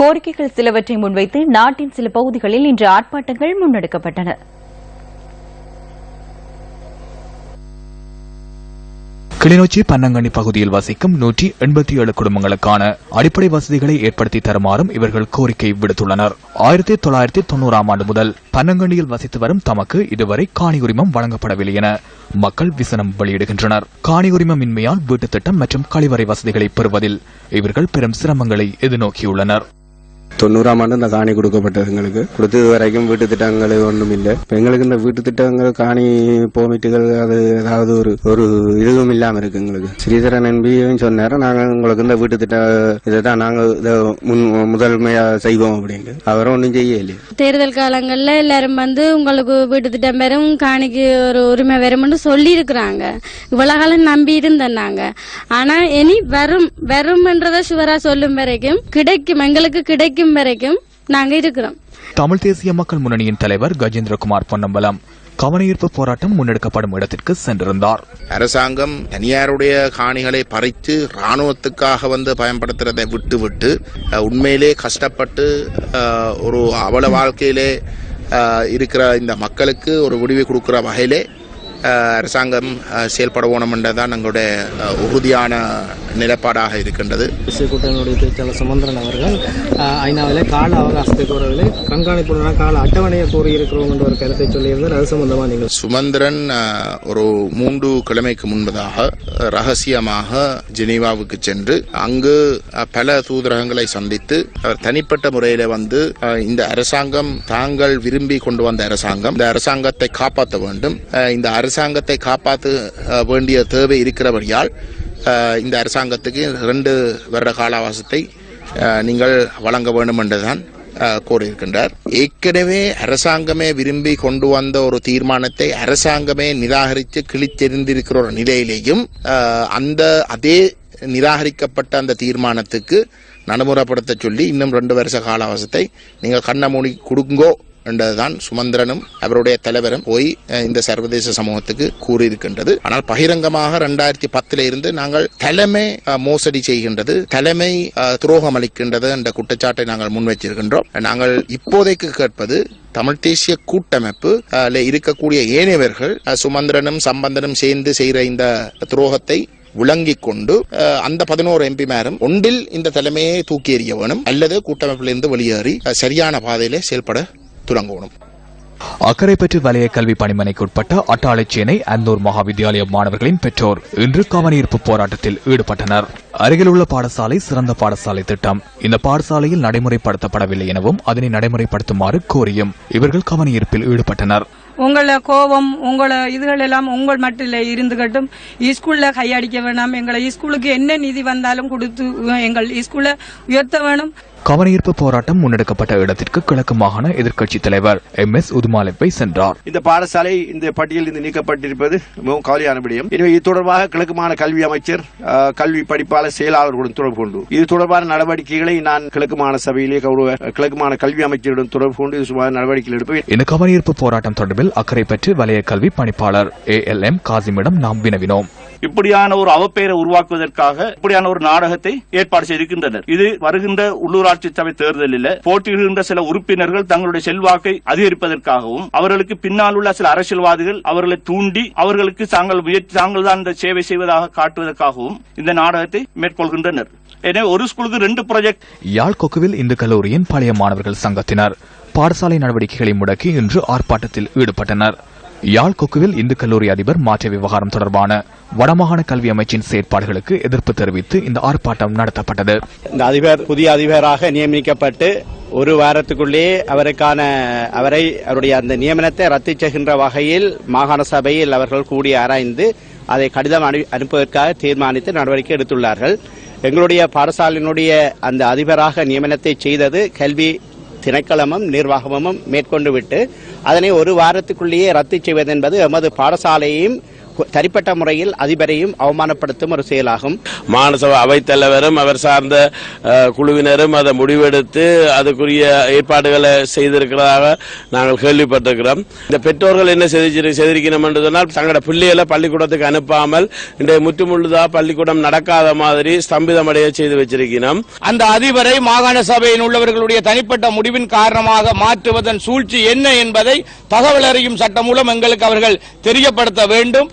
கோரிக்கைகள் சிலவற்றை முன்வைத்து நாட்டின் சில பகுதிகளில் இன்று ஆர்ப்பாட்டங்கள் முன்னெடுக்கப்பட்டன. கிளிநொச்சி பன்னங்கண்ணி பகுதியில் வசிக்கும் நூற்றி எண்பத்தி ஏழு குடும்பங்களுக்கான அடிப்படை வசதிகளை ஏற்படுத்தி தருமாறும் இவர்கள் கோரிக்கை விடுத்துள்ளனர். ஆயிரத்தி தொள்ளாயிரத்தி தொண்ணூறாம் ஆண்டு முதல் பன்னங்கண்ணியில் வசித்து வரும் தமக்கு இதுவரை காணி உரிமம் வழங்கப்படவில்லை என மக்கள் விசனம் வெளியிடுகின்றனர். காணி உரிமம் இன்மையால் வீட்டுத் திட்டம் மற்றும் கழிவறை வசதிகளை பெறுவதில் இவர்கள் பெரும் சிரமங்களை எதிர்நோக்கியுள்ளனர். தொண்ணூறாம் ஆண்டு இந்த காணி கொடுக்கப்பட்டது எங்களுக்கு. கொடுத்தது வரைக்கும் வீட்டு திட்டங்கள் ஒன்றும் இல்லை. இப்போ எங்களுக்கு இந்த வீட்டு திட்டங்கள் காணி போமிட்டுகள் அது ஏதாவது ஒரு ஒரு இதுவும் இல்லாமல் இருக்கு எங்களுக்கு. ஸ்ரீதரன் என்பியும் சொன்னார் நாங்கள் உங்களுக்கு இந்த வீட்டு திட்ட இதை தான் நாங்கள் இதை முன் முதன்மையாக செய்வோம் அப்படின்ட்டு. அவரும் ஒன்றும் செய்யலையே தேர்தல் காலங்களில் எல்லாரும் வந்து உங்களுக்கு வீட்டு திட்டம் வரும் காணிக்கு ஒரு உரிமை வரும்னு சொல்லி இருக்கிறாங்க இவ்வளவு காலம் நம்பி இருந்தாங்க நாங்க ஆனா இனி வரும் வரும்ன்றத சுவரா சொல்லும் வரைக்கும் கிடைக்கும் எங்களுக்கு கிடைக்கும் வரைக்கும் நாங்க இருக்கிறோம். தமிழ் தேசிய மக்கள் முன்னணியின் தலைவர் கஜேந்திரகுமார் பொன்னம்பலம் கவனஈர்ப்பு போராட்டம் முன்னெடுக்கப்படும் இடத்திற்கு சென்றிருந்தார். அரசாங்கம் தனியாருடைய காணிகளை பறித்து ராணுவத்துக்காக வந்து பயன்படுத்துறதை விட்டு விட்டு அஹ், உண்மையிலே கஷ்டப்பட்டு ஒரு அவல வாழ்க்கையிலே இருக்கிற இந்த மக்களுக்கு ஒரு விடிவு கொடுக்கிற வகையிலே அரசாங்கம் செயல்பட வேணும் என்றதான் எங்களுடைய உறுதியான நிலைப்பாடாக இருக்கின்றது. தேசிய கூட்டணியுடைய பேச்சாளர் சுமந்திரன் அவர்கள் ஐநாவிலே கால அவகாசத்தை கோரவில்லை. கண்காணிப்புடனான கால அட்டவணையை கோரியிருக்கிறோம் என்ற ஒரு கருத்தை சொல்லியிருந்தார். அது சம்பந்தமா நீங்கள்? சுமந்திரன் ஒரு மூன்று கிழமைக்கு முன்பதாக ரகசியமாக ஜெனீவாவுக்கு சென்று அங்கு பல தூதரகங்களை சந்தித்து அவர் தனிப்பட்ட முறையில வந்து இந்த அரசாங்கம் தாங்கள் விரும்பி கொண்டு வந்த அரசாங்கம் இந்த அரசாங்கத்தை காப்பாற்ற வேண்டும். இந்த அரசாங்கத்தை காப்பாற்ற வேண்டிய தேவை இருக்கிறபடியால் இந்த அரசாங்கத்துக்கு ரெண்டு வருட காலாவாசத்தை நீங்கள் வழங்க வேண்டும் என்றுதான் கோரியிருக்கின்றார். ஏற்கனவே அரசாங்கமே விரும்பி கொண்டு வந்த ஒரு தீர்மானத்தை அரசாங்கமே நிராகரித்து கிழித்தெறிந்திருக்கிற ஒரு நிலையிலேயும் அந்த அதே நிராகரிக்கப்பட்ட அந்த தீர்மானத்துக்கு நடைமுறைப்படுத்த சொல்லி இன்னும் ரெண்டு வருஷ காலாவாசத்தை நீங்கள் கண்ண மூடி கொடுங்கோ என்றதுதான் சுமந்திரனும் அவருடைய தலைவரும் போய் இந்த சர்வதேச சமூகத்துக்கு கூறியிருக்கின்றது. ஆனால் பகிரங்கமாக ரெண்டாயிரத்தி பத்துல இருந்து நாங்கள் தலைமை மோசடி செய்கின்றது தலைமை துரோகம் அளிக்கின்றது என்ற குற்றச்சாட்டை நாங்கள் முன்வைச்சிருக்கின்றோம் நாங்கள் இப்போதைக்கு கேட்பது தமிழ் தேசிய கூட்டமைப்பு இருக்கக்கூடிய ஏனையவர்கள் சுமந்திரனும் சம்பந்தனும் சேர்ந்து செய்கிற இந்த துரோகத்தை விளங்கிக் கொண்டு அந்த பதினோரு எம்பி மேரும் ஒன்றில் இந்த தலைமையை தூக்கி எறிய வேணும் அல்லது கூட்டமைப்பிலிருந்து வெளியேறி சரியான பாதையிலே செயல்பட துவங்கணும் அக்கரைப்பற்று வலய கல்வி பணிமனைக்கு உட்பட்ட அட்டாளைச்சேனை அந்தூர் மகாவித்யாலய மாணவர்களின் பெற்றோர் இன்று கவனஈர்ப்பு போராட்டத்தில் ஈடுபட்டனர். அருகிலுள்ள பாடசாலை சிறந்த பாடசாலை திட்டம். இந்த பாடசாலையில் நடைமுறைப்படுத்தப்படவில்லை எனவும் அதனை நடைமுறைப்படுத்துமாறு கோரியும். இவர்கள் கவனஈர்ப்பில் ஈடுபட்டனர். உங்கள கோபம் உங்கள இதுகள் எல்லாம் உங்கள் மட்டில் இருந்துகட்டும். ஸ்கூல்ல கையடிக்க வேணாம். எங்களை ஸ்கூலுக்கு என்ன நிதி வந்தாலும் கொடுத்து எங்கள் ஸ்கூல்ல உயர்த்த வேணும். கவனஈர்ப்பு போராட்டம் முன்னெடுக்கப்பட்ட இடத்திற்கு கிழக்கு மாகாண எதிர்க்கட்சித் தலைவர் எம் எஸ் உதுமாலெப்பை சென்றார். இந்த பாடசாலை இந்த பட்டியலில் இருந்து நீக்கப்பட்டிருப்பது மிகவும் கவலையான விடயம். எனவே இது தொடர்பாக கிழக்கு மாகாண கல்வி அமைச்சர் கல்வி படிப்பாளர் செயலாளர்களுடன் தொடர்பு கொண்டு இது தொடர்பான நடவடிக்கைகளை நான் கிழக்கு மாகாண சபையிலே கௌரவ கிழக்கு மாகாண கல்வி அமைச்சருடன் தொடர்பு கொண்டு இது சுமார் நடவடிக்கைகள் எடுப்பேன். இந்த கவனஈர்ப்பு போராட்டம் தொடர்பில் அக்கரைப்பற்று வலய கல்வி பணிப்பாளர் ஏ எல் எம் காசிமிடம் நாம் வினவினோம். இப்படியான ஒரு அவப்பெயரை உருவாக்குவதற்காக இப்படியான ஒரு நாடகத்தை ஏற்பாடு செய்திருக்கின்றனர். இது வருகின்ற உள்ளூராட்சி சபை தேர்தலில் போட்டியிடுகின்ற சில உறுப்பினர்கள் தங்களுடைய செல்வாக்கை அதிகரிப்பதற்காகவும் அவர்களுக்கு பின்னால் உள்ள சில அரசியல்வாதிகள் அவர்களை தூண்டி அவர்களுக்கு தாங்கள் முயற்சி தாங்கள் தான் இந்த சேவை செய்வதாக காட்டுவதற்காகவும் இந்த நாடகத்தை மேற்கொள்கின்றனர். எனவே ஒரு ஸ்கூலுக்கு ரெண்டு ப்ராஜெக்ட் யாழ் கொக்குவில் இந்து கல்லூரியின் பழைய மாணவர்கள் சங்கத்தினர் பாடசாலை நடவடிக்கைகளை முடக்கி இன்று ஆர்ப்பாட்டத்தில் ஈடுபட்டனர். யாழ் கொக்குவில் இந்து கல்லூரி அதிபர் மாற்ற விவகாரம் தொடர்பான வடமாகாண கல்வி அமைச்சின் செயற்பாடுகளுக்கு எதிர்ப்பு தெரிவித்து இந்த ஆர்ப்பாட்டம் நடத்தப்பட்டது. இந்த அதிபர் புதிய அதிபராக நியமிக்கப்பட்டு ஒரு வாரத்துக்குள்ளே அவருக்கான அவரை அவருடைய அந்த நியமனத்தை ரத்து செய்கின்ற வகையில் மாகாண சபையில் அவர்கள் கூடி ஆராய்ந்து அதை கடிதம் அனுப்புவதற்காக தீர்மானித்து நடவடிக்கை எடுத்துள்ளார்கள். எங்களுடைய பாடசாலையினுடைய அந்த அதிபராக நியமனத்தை செய்தது கல்வி திணைக்களமும் நிர்வாகமும் மேற்கொண்டு விட்டு அதனை ஒரு வாரத்துக்குள்ளேயே ரத்து செய்வது என்பது எமது பாடசாலையையும் தனிப்பட்ட முறையில் அதிபரையும் அவமானப்படுத்தும் ஒரு செயலாகும். மாநசபை அவைத்தலைவரும் அவர் சார்ந்த குழுவினரும் அதை முடிவெடுத்து அதுக்குரிய ஏற்பாடுகளை செய்திருக்கிறதாக நாங்கள் கேள்விப்பட்டிருக்கிறோம். இந்த பெற்றோர்கள் என்ன செய்தி செய்திருக்கணும் என்று சொன்னால் தங்களோட பிள்ளைகளை பள்ளிக்கூடத்துக்கு அனுப்பாமல் இன்றைய முற்றுமுழுதா பள்ளிக்கூடம் நடக்காத மாதிரி ஸ்தம்பிதமடைய செய்து வச்சிருக்கிறோம். அந்த அதிபரை மாகாண சபையில் உள்ளவர்களுடைய தனிப்பட்ட முடிவின் காரணமாக மாற்றுவதன் சூழ்ச்சி என்ன என்பதை தகவல் அறியும் சட்டம் மூலம் எங்களுக்கு அவர்கள் தெரியப்படுத்த வேண்டும்.